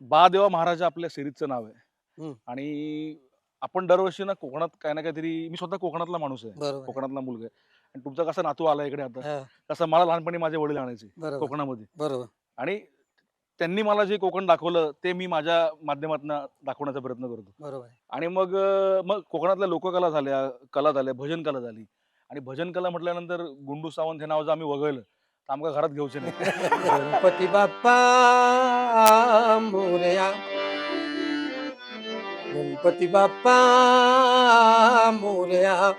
बादेवा महाराज आपल्या सिरीजचं नाव आहे. हम्म. आणि आपण दरवर्षी ना कोकणात काय ना काहीतरी मी स्वतः कोकणातला माणूस आहे. बरोबर. कोकणातला मुलगा आहे. आणि तुमचा कसा नातू आला इकडे आता? हा, तसं मला लहानपणी माझे वडील आणायचे बरोबर. कोकणामध्ये. बरोबर. आणि त्यांनी मला जे कोकण दाखवलं ते मी माझ्या माध्यमातून दाखवण्याचा प्रयत्न करतो. बरोबर आहे. आणि मग अं, मग कोकणातल्या लोककला झाल्या कला झाल्या भजन कला झाली. आणि भजन कला म्हटल्यानंतर गुंडू सावंत हे नाव जर आम्ही वगळलं तर आमच्या घरात घेऊचे नाही. गणपती बाप्पा मोरया. गणपती बाप्पा मोरया.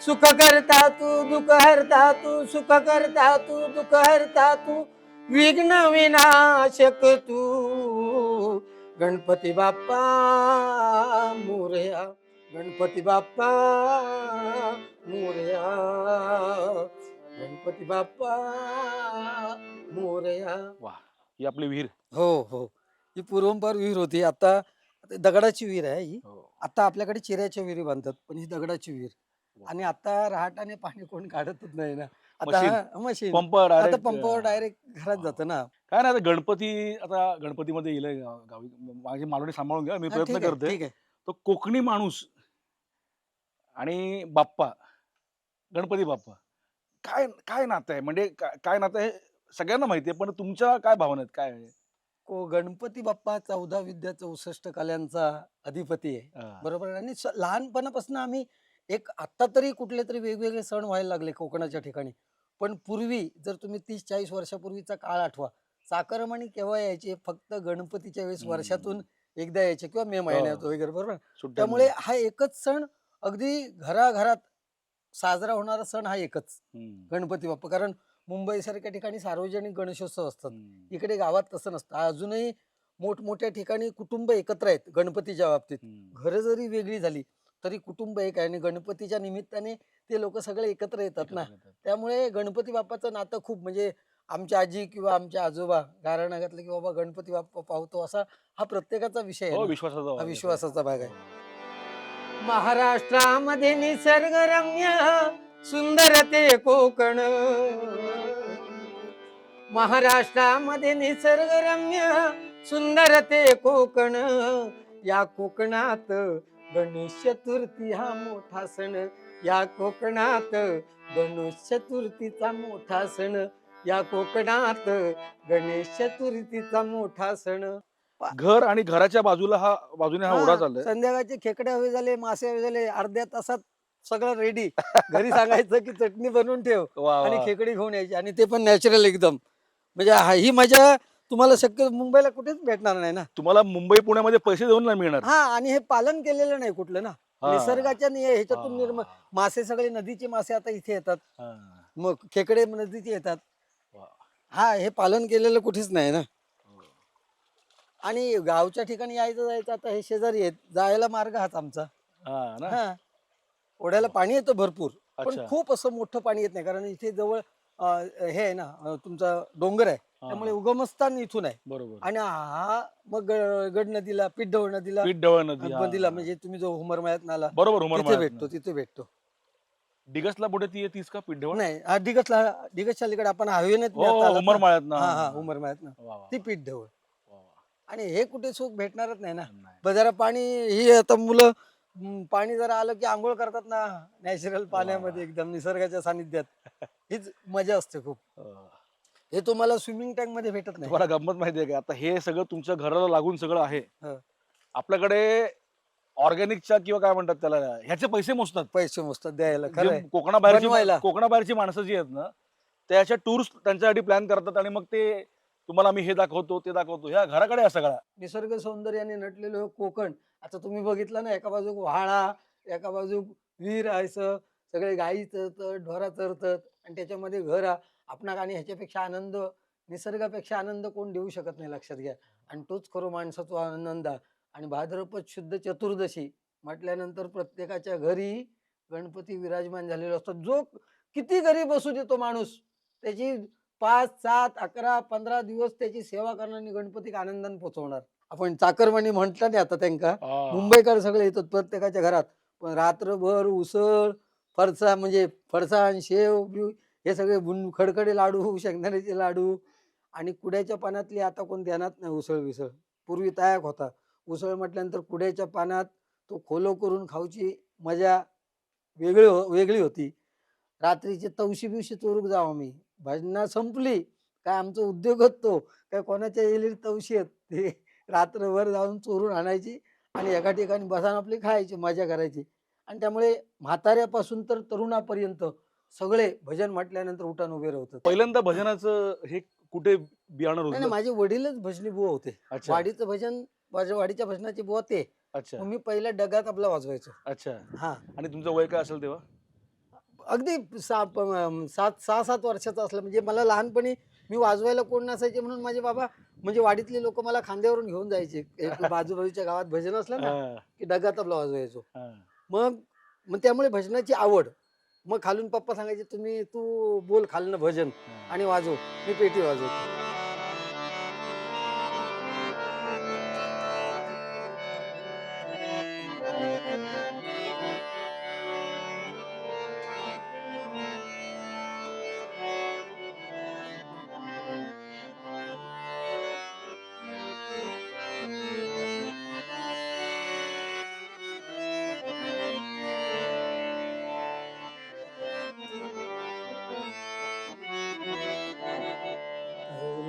सुख करता तू दुःख हरता तू सुख करता तू दुःख हरता तू विघ्न विनाशक तू. गणपती बाप्पा मोरया. गणपती बाप्पा मोरया. गणपती बाप्पा मोरया. वा ही आपली विहीर. हो हो. ही पूर्वंपार विहीर होती. आता दगडाची विहीर आहे ही. आता आपल्याकडे चिऱ्याच्या विहिरी बांधतात पण ही दगडाची विहीर. वा. आणि आता रहाटाने पाणी कोण काढतच नाही ना. आता मशीन. पंप आता direct, पंपावर अं, डायरेक्ट घरात वा. जातं ना. काय नाही आता गणपती आता गणपतीमध्ये येईल गावी माझी मालवणी सांभाळून घ्या मी हा, प्रयत्न ठीक आहे, करते ठीक आहे. तो कोकणी माणूस आणि बाप्पा. गणपती बाप्पा. काय काय नातं आहे? म्हणजे काय काय नातं आहे? सगळ्यांना माहिती आहे पण तुमच्या काय भावना आहेत काय आहे? को गणपती बाप्पा चौदा विद्या चौसष्ट कलांचा अधिपती आहे बरोबर आहे? आणि स- लहानपणापासून आम्ही एक आता तरी कुठले तरी वेगवेगळे सण व्हायला लागले कोकणाच्या ठिकाणी पण पूर्वी जर तुम्ही तीस चाळीस वर्षापूर्वीचा काळ आठवा साखरमणी केव्हा यायचे फक्त गणपतीच्या वेळेस हम्म. वर्षातून एकदा यायचे किंवा मे महिन्यात हो. वगैरे बरोबर सुट्ट्यांमध्ये. त्यामुळे हा एकच सण अगदी घराघरात साजरा होणारा सण हा एकच हम्म, गणपती बाप्पा कारण मुंबई सारख्या ठिकाणी सार्वजनिक गणेशोत्सव असतात इकडे गावात तसं नसतं अजूनही मोठमोठ्या ठिकाणी कुटुंब एकत्र आहेत गणपतीच्या बाबतीत. घरं जरी वेगळी झाली तरी कुटुंब एक आहे आणि गणपतीच्या निमित्ताने ते लोक सगळे एकत्र येतात ना. त्यामुळे गणपती बाप्पाचं नातं खूप म्हणजे आमच्या आजी किंवा आमच्या आजोबा घराण्यातले की बाबा गणपती बाप्पा पावतो असा हा प्रत्येकाचा विषय आहे हो ना. विश्वासाचा भाग आहे. विश्वासाचा भाग आहे हो. महाराष्ट्रामध्ये निसर्गरम्य सुंदर ते कोकण. महाराष्ट्रामध्ये निसर्गरम्य सुंदर ते कोकण. या कोकणात गणेश चतुर्थी हा मोठा सण. या कोकणात गणेश चतुर्थीचा मोठा सण. या कोकणात गणेश चतुर्थीचा मोठा सण. घर आणि घराच्या बाजूला हा बाजूने हा ओढा चाललाय. संध्याकाळचे खेकडे हवे झाले मासे हवे झाले अर्ध्या तासात सगळं रेडी घरी सांगायचं की चटणी बनवून ठेव वा, आणि. खेकडी घेऊन यायची. आणि ते पण नॅचरल एकदम. म्हणजे हा- ही मजा तुम्हाला शक्य मुंबईला कुठेच भेटणार नाही ना. तुम्हाला मुंबई पुण्यामध्ये पैसे देऊन नाही मिळणार. हा आणि हे पालन केलेलं नाही कुठलं ना. हा. निसर्गाच्या ह्याच्यातून. निर्माण मासे सगळे नदीचे मासे आता इथे येतात. हा. मग खेकडे नदीचे येतात. वा. हा हे पालन केलेलं कुठेच नाही ना. हो. आणि गावच्या ठिकाणी यायचं जायचं आता हे शेजारी आहेत. जायला मार्ग हाच आमचा. हा ना. हा. ओढ्याला पाणी येतं भरपूर पण अच्छा. खूप असं मोठं पाणी येत नाही. कारण इथे जवळ अं, हे आहे ना अं, तुमचा डोंगर आहे. हा, त्यामुळे हा. उगमस्थान इथून आहे. बरोबर. आणि हा मग ग- गड नदीला पिठढवळ नदीला पीठ डवळ नदी हा, नदीला. म्हणजे तुम्ही जो हुमरमळ्यात नाला बरोबर तिथे भेटतो तिथे भेटतो. डिगसला पुढे ती तीस का पीठ डवळ नाही हा डिगसला डिगसच्या अलीकडे आपण हवेनेत हो उमर माळ्यात ना हा उमरमळ्यात ना ती पिठढवळ. आणि हे कुठे सुख भेटणारच नाही ना. नाही. ब- जरा पाणी ही आता मुलं पाणी जरा आलं की आंघोळ करतात ना नॅचरल पाण्यामध्ये एकदम निसर्गाच्या सानिध्यात. हीच मजा असते खूप. अं, हे तुम्हाला स्विमिंग टँकमध्ये भेटत नाही. तुम्हाला गंमत माहिती आहे का? आता हे सगळं तुमच्या घराला लागून सगळं आहे. हा. आपल्याकडे ऑर्गॅनिकच्या किंवा काय म्हणतात त्याला ह्याचे पैसे मोजतात. पैसे मोजतात द्यायला खरं कोकणाबाहेरची बनवायला. कोकणाबाहेरची माणसं जी आहेत ना त्याच्या टूर्स त्यांच्यासाठी प्लॅन करतात आणि मग ते तुम्हाला मी हे दाखवतो ते दाखवतो. ह्या घराकडे आहे सगळा निसर्ग सौंदर्याने नटलेलं कोकण. आता तुम्ही बघितलं ना एका बाजूक व्हाळा एका बाजूक विहीर आहे असं, सगळे गाई चरतात ढोरा चरतात आणि त्याच्यामध्ये घर. आ- आपणाक आणि ह्याच्यापेक्षा आनंद निसर्गापेक्षा आनंद कोण देऊ शकत नाही लक्षात घ्या. आणि तोच खरो माणसाचा आनंद आहे. आणि भाद्रपद शुद्ध चतुर्दशी म्हटल्यानंतर प्रत्येकाच्या घरी गणपती विराजमान झालेला असतो. जो किती घरी बसू देतो माणूस त्याची पाच सात अकरा पंधरा दिवस त्याची सेवा करणार आणि गणपतीक आनंदाने पोचवणार. आपण चाकरमानी म्हटलं नाही आता त्यांका मुंबईकर सगळे येतात प्रत्येकाच्या घरात. पण रात्रभर उसळ फरसा म्हणजे फरसाण शेव बिव हे सगळे बुन खडखडे लाडू शेंगदाण्याचे लाडू आणि कुड्याच्या पानातली आता कोण ध्यानात नाही उसळ विसळ पूर्वी तयाक होता. उसळ म्हटल्यानंतर कुड्याच्या पानात तो खोलो करून खाऊची मजा वेगळी हो वेगळी होती. रात्रीची तवशी बिवशी चोरूक जाऊ आम्ही. भजना संपली. काय आमचा उद्योगच तो काय कोणाच्या येईल तवशी आहेत ते रात्रभर जाऊन चोरून आणायची आणि एका ठिकाणी बसान आपली खायची मजा करायची. आणि त्यामुळे म्हाताऱ्यापासून तर तरुणापर्यंत सगळे भजन म्हटल्यानंतर उठान उभे राहतात. पहिल्यांदा भजनाचं हे कुठे बियाणं माझे वडीलच भजनी बुवा होते. वाडीचं भजन माझ्या वाडीच्या भजनाचे बुवा ते. अच्छा. मी पहिल्या डगात आपला वाजवायचो. अच्छा. हा. आणि तुमचं वय काय असेल तेव्हा? अगदी सा सात सहा सात वर्षाचा असलं. म्हणजे मला लहानपणी मी वाजवायला कोण नसायचे म्हणून माझे बाबा म्हणजे वाडीतले लोक मला खांद्यावरून घेऊन जायचे. एक बाजूबाजूच्या गावात भजन असलं ना की डगा तबला वाजवायचो. मग मग त्यामुळे भजनाची आवड. मग खालून पप्पा सांगायचे तुम्ही तू बोल खालनं भजन आणि वाजव. मी पेटी वाजवतो.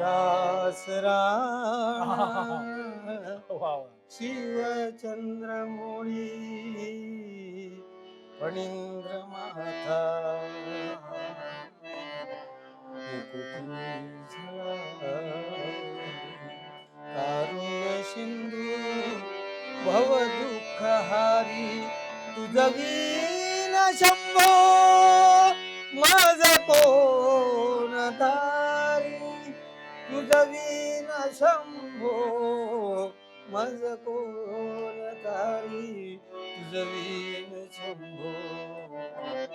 वा, वा. शिव चंद्रमोळी फणींद्र माथा कारुण्य सिंधू भव दुःख हारी तुझवीन शंभो माझ कोण दारी तुझवीन शंभो माझ कोण तारी तुझवीन शंभो माझ.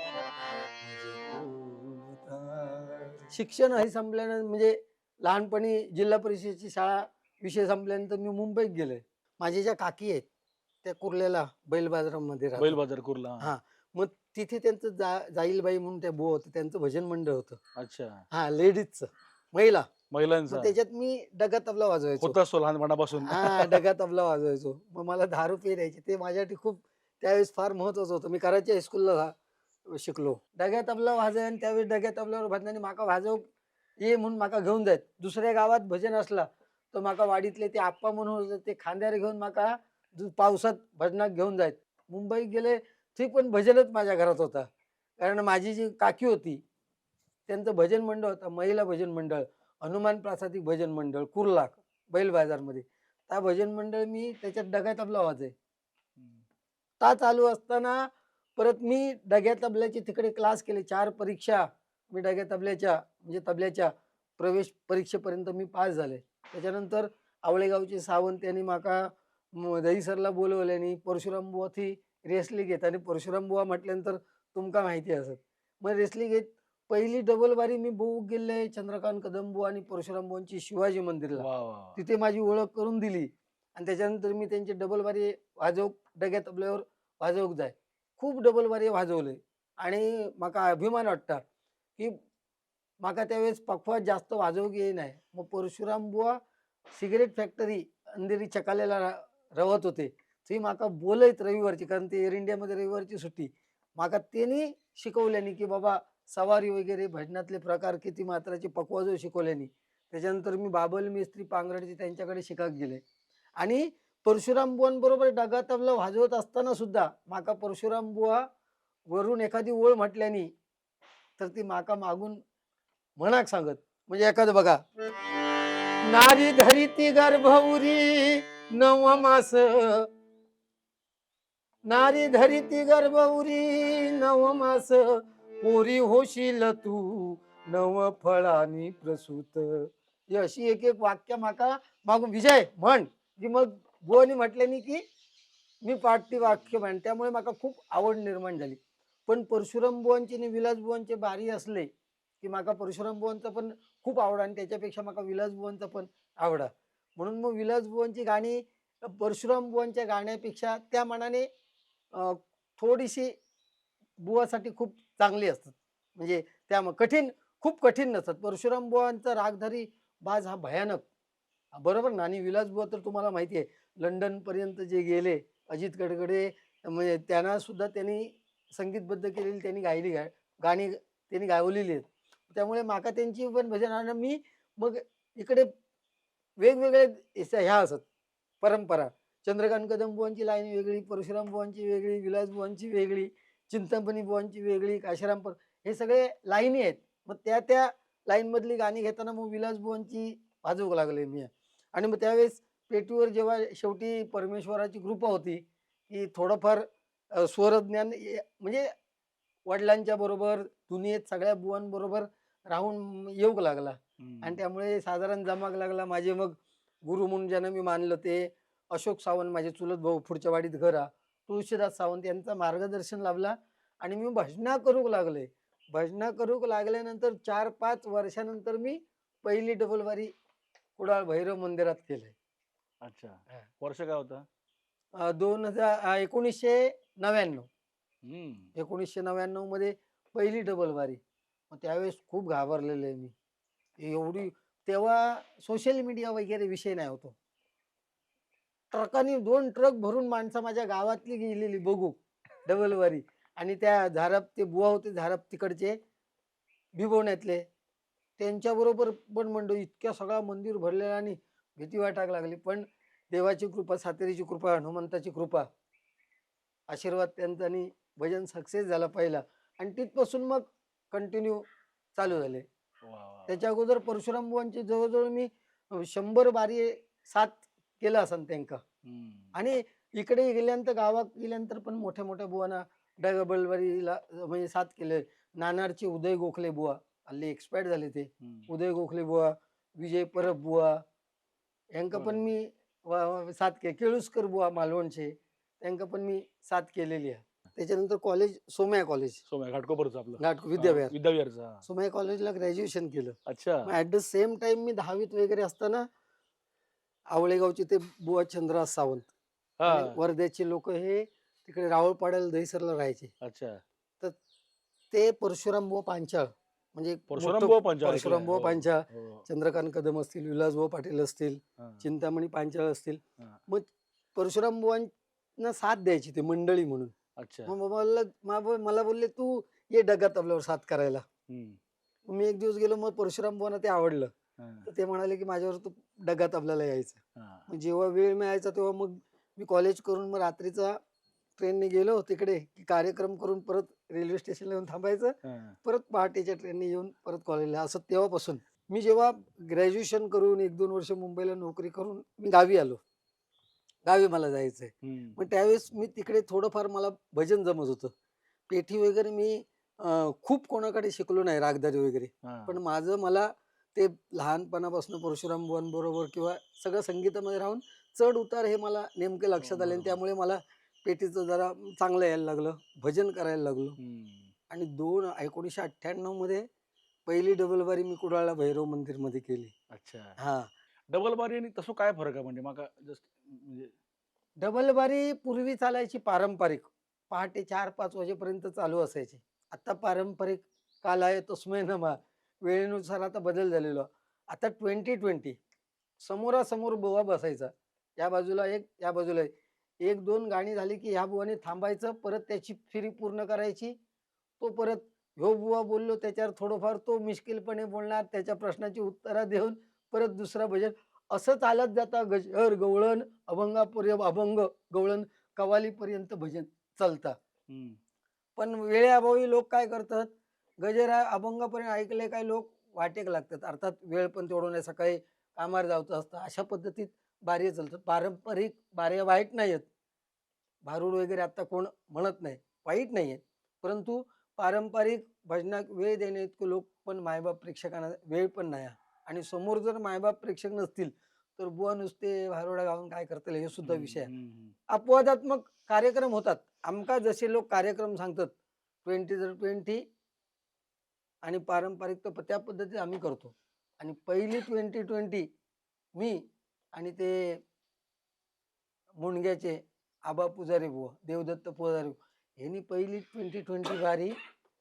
शिक्षण हे संपल्यानंतर म्हणजे लहानपणी जिल्हा परिषदेची शाळा विषय संपल्यानंतर मी मुंबईत गेलोय माझ्या ज्या काकी आहेत त्या कुर्ल्याला बैल बाजारामध्ये बैल राहतात. बाजार कुर्ला हा. मग तिथे त्यांचं जा जाईलबाई म्हणून त्या बुवा होतं त्यांचं भजन मंडळ होतं अच्छा हा लेडीजचं महिला महिलांचा. मग त्याच्यात मी डगा तबला वाजवायचो. होता असतो लहानपणापासून. हा डगा तबला वाजवायचो. मग मला दहा रुपये द्यायचे. ते माझ्यासाठी खूप त्यावेळेस फार महत्वाचं होतं. मी कराची हायस्कूलला शिकलो. डग्या तबला वाजय आणि त्यावेळेस डग्या तबल्यावर भजनाने माका वाजव ये म्हणून माका घेऊन जायत. दुसऱ्या गावात भजन असला तर माका वाडीतले ते आप्पा म्हणून होते ते खांद्यावर घेऊन माका दु- पावसात भजनात घेऊन जायत. मुंबईत गेले ते पण भजनच माझ्या घरात होता. कारण माझी जी काकी होती त्यांचं भजन मंडळ होतं महिला भजन मंडळ. हनुमान प्रासादिक भजन मंडळ कुर्लाक बैल बाजारमध्ये. त्या भजन मंडळ मी त्याच्यात डगा तबला वाजाय ता चालू असताना परत मी डग्या तबल्याचे तिकडे क्लास केले. चार परीक्षा मी डग्या तबल्याच्या म्हणजे तबल्याच्या प्रवेश परीक्षेपर्यंत मी पास झाले. त्याच्यानंतर आवळेगावचे सावंत यांनी माका दहीसरला दहीसरला बोलवल्याने परशुराम बुवा ती रेसली घेत. आणि परशुराम बुवा म्हटल्यानंतर तुमका माहिती असत मग रेसली घेत पहिली डबल बारी मी बोऊक गेले चंद्रकांत कदम आणि परशुराम बुवांची शिवाजी मंदिरला. तिथे माझी ओळख करून दिली. आणि त्याच्यानंतर मी त्यांची डबल बारी वाजवूक डग्या तबल्यावर वाजवूक जाय. खूप डबल बारी वाजवले. आणि म्हाका अभिमान वाटता की म्हाका त्यावेळेस पखवाज जास्त वाजवूक येईनाय मग परशुराम बुवा सिगरेट फॅक्टरी अंधेरी चकालेला रवत होते. थंय म्हाका बोलयत रविवारची कारण ते एअर इंडियामध्ये रविवारची सुट्टी. म्हाका त्यांनी शिकवल्यानी की बाबा सवारी वगैरे भजनातले प्रकार किती मात्राचे पकवाजो शिकवल्यानी. त्याच्यानंतर मी बाबल मिस्त्री पांगरडचे त्यांच्याकडे शिकत गेले. आणि परशुराम बुवांबरोबर डगा तबला वाजवत असताना सुद्धा माका परशुराम बुवा वरून एखादी ओळ म्हटल्यानी तर ती माका मागून म्हणाक सांगत. म्हणजे एखादं बघा. नारी धरिती गर्भवरी नव मास. नारी धरिती गर्भवरी नव मास. पोरी होशील तू नव फळानी प्रसूत. ही अशी एक एक वाक्य माका मागून विजय म्हण. जी मग बुवानी म्हटल्यानी की मी पाठती वाक्य म्हण. त्यामुळे माका खूप आवड निर्माण झाली. पण परशुराम बुवांचे आणि विलास बुवांचे बारी असले की माका परशुराम बुवांचा पण खूप आवड आणि त्याच्यापेक्षा माका विलास बुवांचा पण आवडा. म्हणून मग विलास बुवांची गाणी परशुराम बुवांच्या गाण्यापेक्षा त्या मनाने थोडीशी बुवासाठी खूप चांगली असतात. म्हणजे त्या कठीण खूप कठीण नसतात. परशुराम बुवांचा रागधारी बाज हा भयानक. बरोबर ना? आणि विलासबुवा तर तुम्हाला माहिती आहे लंडनपर्यंत जे गेले अजित कडकडे म्हणजे त्यांना सुद्धा त्यांनी संगीतबद्ध केलेली त्यांनी गायली गा गाणी त्यांनी गायवलेली आहेत. त्यामुळे माका त्यांची पण भजन आणि मी मग इकडे वेगवेगळे ह्या असत. परंपरा. चंद्रकांत कदम बुवांची लाईन वेगळी परशुराम बुवांची वेगळी विलास बुवांची वेगळी. चिंतामणी बुवांची वेगळी काशीराम पर हे सगळे लाईनी आहेत. मग त्या त्या लाईनमधली गाणी घेताना मग विलास बुवांची वाजवू लागले मी. आणि मग त्यावेळेस पेटीवर जेव्हा शेवटी परमेश्वराची कृपा होती की थोडंफार स्वरज्ञान म्हणजे वडिलांच्या बरोबर दुनियेत सगळ्या बुवांबरोबर राहून येऊ लागला. आणि त्यामुळे साधारण जमाग लागला. माझे मग गुरु म्हणून ज्यांना मी मानलं ते अशोक सावंत माझे चुलत भाऊ पुढच्या वाडीत घरा. तुळशीदास सावंत यांचं मार्गदर्शन लाभला आणि मी भजना करूक लागले. भजना करूक लागल्यानंतर चार पाच वर्षानंतर मी पहिली डबलवारी कुडाळ भैरव मंदिरात केलंय. अच्छा. वर्ष काय होता? दोन हजार एकोणीसशे नव्याण्णव. एकोणीसशे नव्याण्णवमध्ये पहिली डबल वारी मग त्यावेळेस खूप घाबरलेलो आहे मी. एवढी तेव्हा सोशल मीडिया वगैरे विषय नाही होतो. ट्रकाने दोन ट्रक भरून माणसं माझ्या गावातली गेलेली बघू. डबल वारी. आणि त्या झारप ते बुवा होते झारप तिकडचे भिवण्यातले त्यांच्याबरोबर पण म्हणतो इतक्या सगळा मंदिर भरलेला आणि भीती वाटायला लागली. पण देवाची कृपा सातेरीची कृपा हनुमंताची कृपा आशीर्वाद त्यांचा आणि भजन सक्सेस झाला पहिला. आणि तिथपासून मग कंटिन्यू चालू झाले. त्याच्या अगोदर परशुराम बुवांची जवळजवळ मी शंभर बारी सात केलं असन त्यांका. आणि इकडे गेल्यानंतर गावात गेल्यानंतर पण मोठ्या मोठ्या बुवांना डबलवारीला म्हणजे साथ केले. नानारचे उदय गोखले बुवा हल्ली एक्सपायर्ड झाले ते. उदय गोखले बुवा विजय परब बुवा यांका पण. मी साथ के केळुसकर बुवा मालवणचे त्यांका पण मी साथ केलेली आहे. त्याच्यानंतर कॉलेज सोमया कॉलेज. सोम्या घाटकोपरचं आपलं. घाट विद्याविहार विद्याविहारचं. सोमया कॉलेजला ग्रॅज्युएशन केलं. अच्छा. ऍट द सेम टाइम मी दहावीत वगैरे असताना आवळेगावचे ते बुवा चंद्रहास सावंत हा आणि वर्ध्याचे लोक हे तिकडे रावळपाड्याला दहिसरला राहायचे अच्छा ते परशुराम बुवा पांचाळ म्हणजे एक परशुराम मोठं- बुवा पांचाळ परशुराम ऐकलंय. बुवा हो, पांचाळ हो. चंद्रकांत कदम असतील विलासभाऊ पाटील असतील. चिंतामणी पांचाळ असतील हा. मग परशुराम बुवांना साथ द्यायची ते मंडळी म्हणून अच्छा मग मला मा- मला बोलले तू ये डगात आपल्यावर साथ करायला हम्म. मग मी एक दिवस गेलो मग परशुराम बुवांना ते आवडलं. तर ते म्हणाले की माझ्यावर तू डगात आपल्याला यायचं. जेव्हा वेळ मिळायचा तेव्हा मग मी कॉलेज करून मग रात्रीचा ट्रेनने गेलो तिकडे की कार्यक्रम करून परत रेल्वे स्टेशनला येऊन थांबायचं. परत पहाटेच्या ट्रेनने येऊन परत कॉलेजला असं तेव्हापासून. मी जेव्हा ग्रॅज्युएशन करून एक दोन वर्ष मुंबईला नोकरी करून मी गावी आलो. गावी मला जायचंय. मग त्यावेळेस मी तिकडे थोडंफार मला भजन जमत होतं. पेठी वगैरे मी खूप कोणाकडे शिकलो नाही रागदारी वगैरे. पण माझं मला ते लहानपणापासून परशुराम बुवांबरोबर किंवा सगळं संगीतामध्ये राहून चढ उतार हे मला नेमके लक्षात आले आणि बरोबर. त्यामुळे मला पेटीचं जरा चांगलं यायला लागलं भजन करायला लागलो. आणि दोन एकोणीसशे अठ्ठ्याण्णवमध्ये पहिली डबल बारी मी कुडाळला भैरव मंदिरमध्ये केली. अच्छा. हा. डबल बारी आणि तसं काय फरक आहे? म्हणजे माका जस्ट म्हणजे डबल बारी पूर्वी चालायची पारंपरिक. पहाटे चार पाच वाजेपर्यंत चालू असायची. आता पारंपरिक काल आहे तस्मय नमा वेळेनुसार आता बदल झालेलो. आता ट्वेंटी ट्वेंटी समोरासमोर बुवा बसायचा. या बाजूला एक या बाजूला एक. एक दोन गाणी झाली की ह्या बुवाने थांबायचं परत त्याची फेरी पूर्ण करायची. तो परत ह्यो बुवा बोललो त्याच्यावर थोडंफार तो मिश्किलपणे बोलणार त्याच्या प्रश्नाची उत्तरं देऊन परत दुसरा भजन. असं चालत जाता गजर गवळण अभंगापर्यंत अभंग गवळण कवालीपर्यंत भजन चालतं. पण वेळेअभावी लोक काय करतात? गजरा अभंगापर्यंत ऐकले काय लोक वाटेक लागतात. अर्थात वेळ पण तेवढं नाही. सकाळी कामावर जावचं असतं. अशा पद्धतीत बारे चालतात. पारंपरिक बारे वाईट नाही आहेत. भारूड वगैरे आता कोण म्हणत नाही. वाईट नाही आहेत. परंतु पारंपरिक भजनाक वेळ देणे इतके लोक पण मायबाप प्रेक्षकांना वेळ पण नाही. आणि समोर जर मायबाप प्रेक्षक नसतील तर बुवा नुसते भारुडा गाऊन काय करतील हे सुद्धा विषय आहे. अपवादात्मक कार्यक्रम होतात. आमका जसे लोक कार्यक्रम सांगतात ट्वेंटी तर ट्वेंटी आणि पारंपरिक तर त्या पद्धतीत आम्ही करतो. आणि पहिली ट्वेंटी ट्वेंटी मी आणि ते मुंडग्याचे आबा पुजारी बुवा देवदत्त पुजारी यांनी पहिली ट्वेंटी ट्वेंटी वारी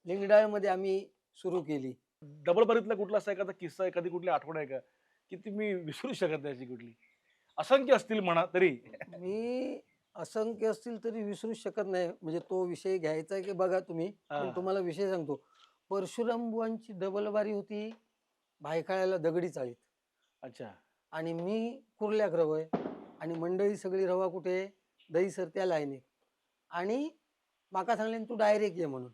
लिंगडाळमध्ये आम्ही सुरू केली. डबल बारीतला कुठला असा एखादा किस्सा एखादी कुठली आठवण आहे का की तुम्ही विसरू शकत नाही अशी कुठली? असंख्य असतील म्हणा तरी. मी असंख्य असतील तरी विसरू शकत नाही. म्हणजे तो विषय घ्यायचा आहे की बघा तुम्ही पण. तुम्हाला विषय सांगतो. परशुराम बुवांची डबलबारी होती भायखळ्याला दगडी चाळीत. अच्छा. आणि मी कुर्ल्याक रवय आणि मंडळी सगळी रवा कुठे दहीसर त्या लायनीक आणि माका सांगले तू डायरेक्ट ये म्हणून.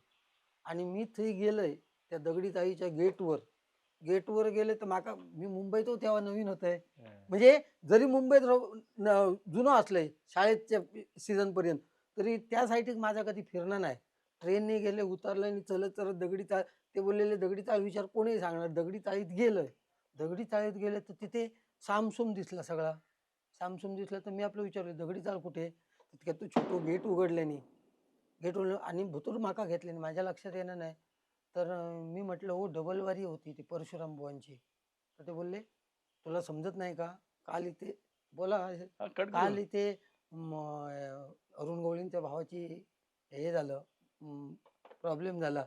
आणि मी थंय गेलय त्या दगडी ताईच्या गेटवर. गेटवर गेले तर माका मी मुंबईत तेव्हा नवीन होतंय. म्हणजे जरी मुंबईत जुनं असलंय शाळेच्या सीझन पर्यंत तरी त्या साईडीक माझा कधी फिरणं नाही. ट्रेनने गेले उतरलं आणि चलत चलत दगडी चाळ ते बोललेले दगडी चाळ विचार कोणी सांगणार? दगडी चाळीत गेलं दगडी चाळीत गेले तर तिथे सामसूम दिसला सगळा. सामसूम दिसला तर मी आपलं विचारलं दगडी चाळ कुठे? तितक्या तू छोटं गेट उघडल्याने. गेट उघडलं आणि भुतूर माका घेतल्याने माझ्या लक्षात येणं नाही. तर मी म्हटलं हो डबल वारी होती ती परशुराम बुवांची. तर ते बोलले तुला समजत नाही का? काल इथे बोला काल. इथे अरुण गवळींच्या भावाची हे झालं. प्रॉब्लेम झाला.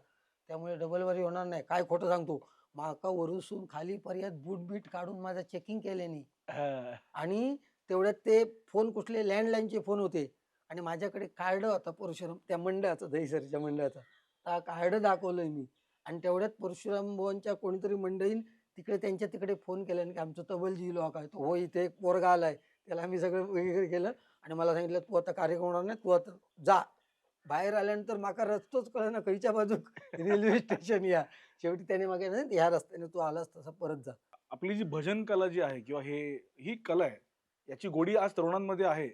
त्यामुळे डबल वारी होणार नाही. काय खोटं सांगतो? माका वरुसून खाली पर्यंत बूट बीट काढून माझा चेकिंग केल्याने. आणि तेवढ्यात ते फोन कुठले लँडलाईनचे फोन होते. आणि माझ्याकडे कार्ड होता परशुराम त्या मंडळाचा दहीसरच्या मंडळाचा. त्या कार्ड दाखवलंय मी. आणि तेवढ्यात परशुराम भवनच्या कोणीतरी मंडळीन तिकडे त्यांच्या तिकडे फोन केला. की आमचं तबलजी लोक आहे तो हो इथे एक पोरगा आलाय. त्याला आम्ही सगळं वगैरे केलं. आणि मला सांगितलं तू आता कार्यक्रम होणार नाही तू आता जा. बाहेर आल्यानंतर माका रस्तोच कळ ना खयच्या बाजू रेल्वे स्टेशन या. शेवटी त्याने मागे ह्या रस्त्याने तू आलास तसा परत जा. आपली जी भजन कला जी आहे किंवा हे ही कला आहे याची गोडी आज तरुणांमध्ये आहे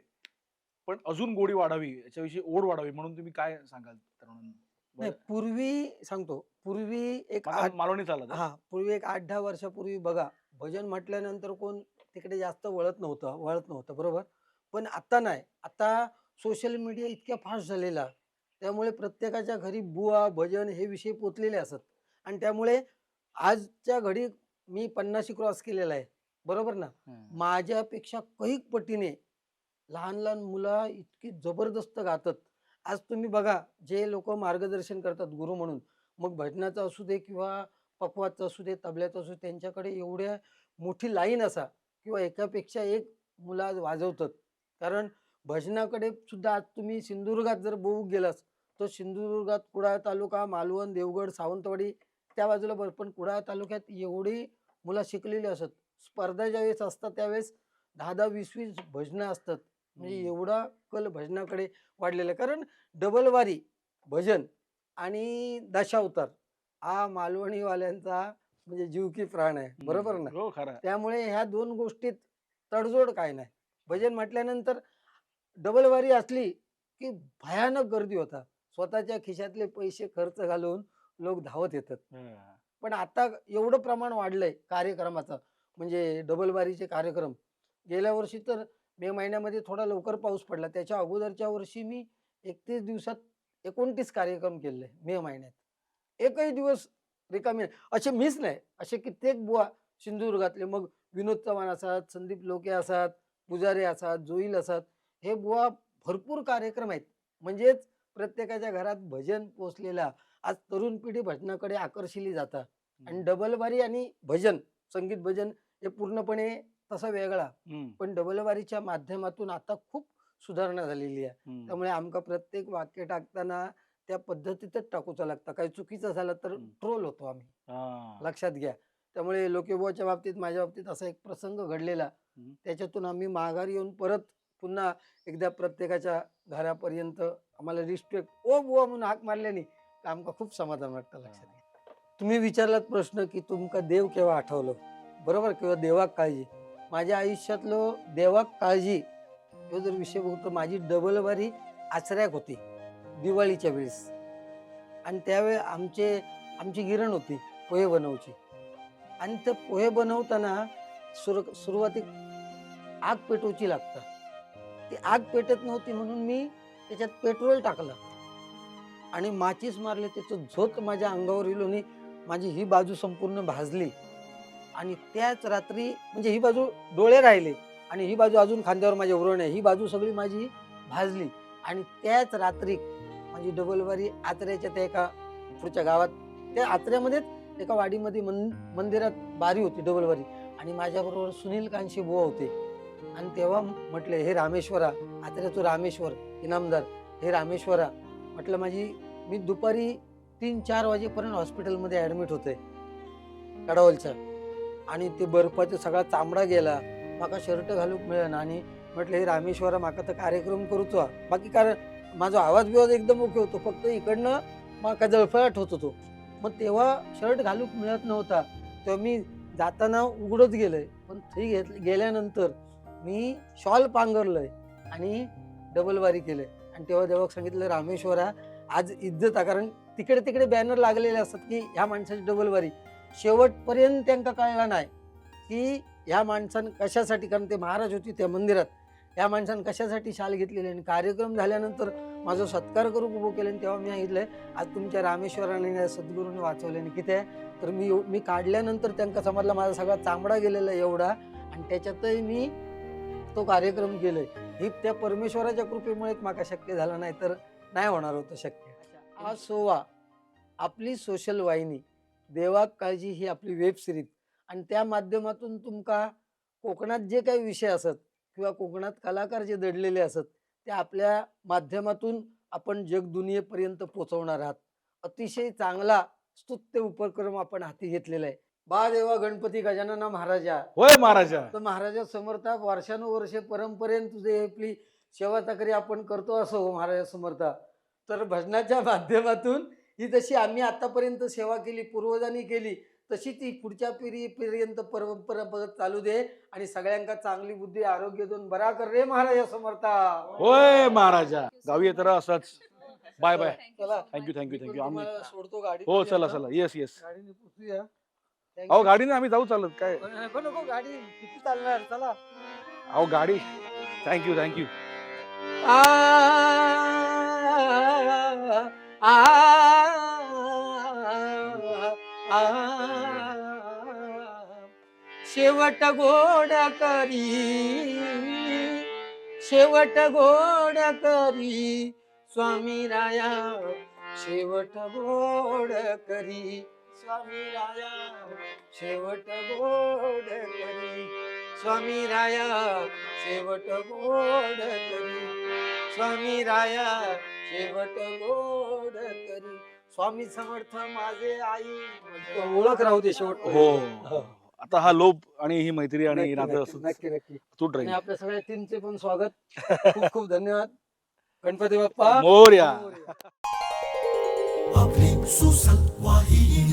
पण अजून गोडी वाढावी याच्याविषयी ओढ वाढावी म्हणून तुम्ही काय सांगाल तरुणांना? नाही. पूर्वी सांगतो पूर्वी एक मालवणी चालत. हा पूर्वी एक आठ दहा वर्षापूर्वी बघा भजन म्हटल्यानंतर कोण तिकडे जास्त वळत नव्हतं वळत नव्हतं बरोबर? पण आता नाही. आता सोशल मीडिया इतक्या फास्ट झालेला. त्यामुळे प्रत्येकाच्या घरी बुवा भजन हे विषय पोचलेले असत. आणि त्यामुळे आजच्या घडी मी पन्नाशी क्रॉस केलेला आहे. बरोबर ना. माझ्यापेक्षा कैक पटीने लहान लहान मुलं इतकी जबरदस्त गातात. आज तुम्ही बघा जे लोक मार्गदर्शन करतात गुरु म्हणून मग भजनाचं असू दे किंवा पकवाचं असू दे तबल्याचं असू दे त्यांच्याकडे एवढ्या मोठी लाईन असा किंवा एकापेक्षा एक मुलं आज वाजवतात. कारण भजनाकडे सुद्धा आज तुम्ही सिंधुदुर्गात जर बघू गेलास तर सिंधुदुर्गात कुडाळ तालुका मालवण देवगड सावंतवाडी त्या बाजूला बरं पण कुडाळ तालुक्यात एवढी मुलं शिकलेली असत. स्पर्धा ज्यावेळेस असतात त्यावेळेस दहा दहा वीस वीस भजनं असतात. म्हणजे. एवढा कल भजनाकडे वाढलेला आहे. कारण डबल वारी भजन आणि दशावतार हा मालवणीवाल्यांचा म्हणजे जीव की प्राण आहे. बरोबर ना? हो. त्यामुळे ह्या दोन गोष्टीत तडजोड काय नाही. भजन म्हटल्यानंतर डबल वारी असली की भयानक गर्दी होता. स्वतःच्या खिशातले पैसे खर्च घालून लोक धावत येतात. पण आता एवढं प्रमाण वाढलंय कार्यक्रमाचं म्हणजे डबल बारीचे कार्यक्रम. गेल्या वर्षी तर मे महिन्यामध्ये थोडा लवकर पाऊस पडला. त्याच्या अगोदरच्या वर्षी मी एकतीस दिवसात एकोणतीस कार्यक्रम केले मे महिन्यात. एकही दिवस रिकामी. असे मीच नाही. असे कित्येक बुवा सिंधुदुर्गातले. मग विनोद चव्हाण असतात संदीप लोके असतात पुजारी असतात जोईल असतात. हे बुवा भरपूर कार्यक्रम आहेत म्हणजेच प्रत्येकाच्या घरात भजन पोचलेला आज तरुण पिढी भजनाकडे आकर्षिली जातात आणि डबल बारी आणि भजन संगीत भजन हे पूर्णपणे तसा वेगळा. पण डबल बारीच्या माध्यमातून आता खूप सुधारणा झालेली आहे. त्यामुळे आमका प्रत्येक वाक्य टाकताना त्या पद्धतीतच टाकूचा लागतं काही चुकीचं झालं तर. ट्रोल होतो आम्ही. लक्षात घ्या त्यामुळे लोकेबुवाच्या बाबतीत माझ्या बाबतीत असा एक प्रसंग घडलेला. त्याच्यातून आम्ही माघारी येऊन परत पुन्हा एकदा प्रत्येकाच्या घरापर्यंत आम्हाला रिस्पेक्ट ओ बुवा म्हणून हाक मारल्याने तर आमका खूप समाधान वाटतं लक्षात घ्या. तुम्ही विचारलात प्रश्न की तुमका देव केव्हा आठवलं? बरोबर? किंवा देवाक काळजी? माझ्या आयुष्यातलो देवाक काळजी ह्यो जर विषय बघतो माझी डबल बारी आचऱ्याक होती दिवाळीच्या वेळेस. आणि त्यावेळी आमचे आमची गिरण होती पोहे बनवची. आणि ते पोहे बनवताना सुर सुरुवातीक आग पेटवची लागतं. ती आग पेटत नव्हती म्हणून मी त्याच्यात पेट्रोल टाकलं. आणि माचीस मारले त्याचं झोत माझ्या अंगावर येलो आणि माझी ही बाजू संपूर्ण भाजली. आणि त्याच रात्री म्हणजे ही बाजू डोळे राहिले आणि ही बाजू अजून खांद्यावर माझ्या उरण आहे ही बाजू सगळी माझी भाजली. आणि त्याच रात्री माझी डबलबारी आत्र्याच्या त्या एका पुढच्या गावात त्या आत्र्यामध्येच एका वाडीमध्ये मन मंदिरात बारी होती डबलबारी आणि माझ्याबरोबर सुनील कांशी बुवा होते. आणि तेव्हा म्हटले हे रामेश्वरा आता तू रामेश्वर इनामदार हे रामेश्वरा. म्हटलं माझी मी दुपारी तीन चार वाजेपर्यंत हॉस्पिटलमध्ये ॲडमिट होते कडवलच्या. आणि ते बर्फाचा सगळा चामडा गेला माका शर्ट घालूक मिळेना. आणि म्हटलं हे रामेश्वरा माका तर कार्यक्रम करूचो. बाकी कारण माझा आवाज बिवाज एकदम ओके होतो फक्त इकडनं माका जळफळाट होत होतो. मग तेव्हा शर्ट घालूक मिळत नव्हता तेव्हा मी जाताना उघडत गेलोय पण थंय घेत गेल्यानंतर मी शॉल पांघरलोय आणि डबल वारी केलंय. आणि तेव्हा देवाक सांगितलं रामेश्वरा आज इज्जत आहे. कारण तिकडे तिकडे बॅनर लागलेले असतात की ह्या माणसाची डबल वारी. शेवटपर्यंत त्यांना कळला नाही की ह्या माणसानं कशासाठी कारण ते महाराज होती त्या मंदिरात. ह्या माणसानं कशासाठी शाल घेतलेली आणि कार्यक्रम झाल्यानंतर माझा सत्कार करून उभं केलं आणि तेव्हा मी सांगितलं आज तुमच्या रामेश्वराने सद्गुरूने वाचवले आणि किती आहे? तर मी मी काढल्यानंतर त्यांना समजला माझा सगळा चांबडा गेलेला आहे एवढा. आणि त्याच्यातही मी तो कार्यक्रम केलाय. ही त्या परमेश्वराच्या कृपेमुळेच माका शक्य झालं नाही तर नाही होणार होतं शक्य. आज सोवा आपली सोशल वाहिनी देवाक काळजी ही आपली वेब सिरीज आणि त्या माध्यमातून तुमका कोकणात जे काही विषय असत किंवा कोकणात कलाकार जे दडलेले असत ते आपल्या माध्यमातून आपण जग दुनियेपर्यंत पोहोचवणार आहात. अतिशय चांगला स्तुत्य उपक्रम आपण हाती घेतलेला आहे. बा देवा गणपती गजानना महाराजा. होय महाराजा. तर महाराजा समर्था वर्षानुवर्षे परंपरेन तुझे आपली सेवा तकरी आपण करतो असो हो महाराजा समर्था तर भजनाच्या माध्यमातून ही जशी आम्ही आतापर्यंत सेवा केली पूर्वजांनी केली तशी ती पुढच्या पिढीपर्यंत परंपरा बघत चालू दे आणि सगळ्यांका चांगली बुद्धी आरोग्य देऊन बरा कर रे महाराजा समर्था होय महाराजा. गावी येत असंच. Bye bye. चला. Thank you thank you thank you आम्ही सोडतो गाडी. हो चला चला. येस येस गाडीने पोचूया. अहो गाडीने आम्ही जाऊ चालत काय नको नको गाडी किती चालणार चला अहो गाडी थँक्यू थँक्यू आ आ आ शेवट गोड करी शेवट गोड करी स्वामी राया शेवट गोड करी स्वामी राया शेवट गोड करी. स्वामी राया शेवट गोड करी. स्वामी राया शेवट गोड करी. स्वामी समर्थ माझे आई ओळख राहू दे शेवट. हो. आता हा लोभ आणि ही मैत्री आणि नक्की, नातं नक्की, असंच नक्की नक्की. तूट आणि राहील. आपल्या सगळ्या टीमचे पण स्वागत. खूप खूप धन्यवाद. गणपती बाप्पा. मोरया. मोरया. आपली सुसल वाहिनी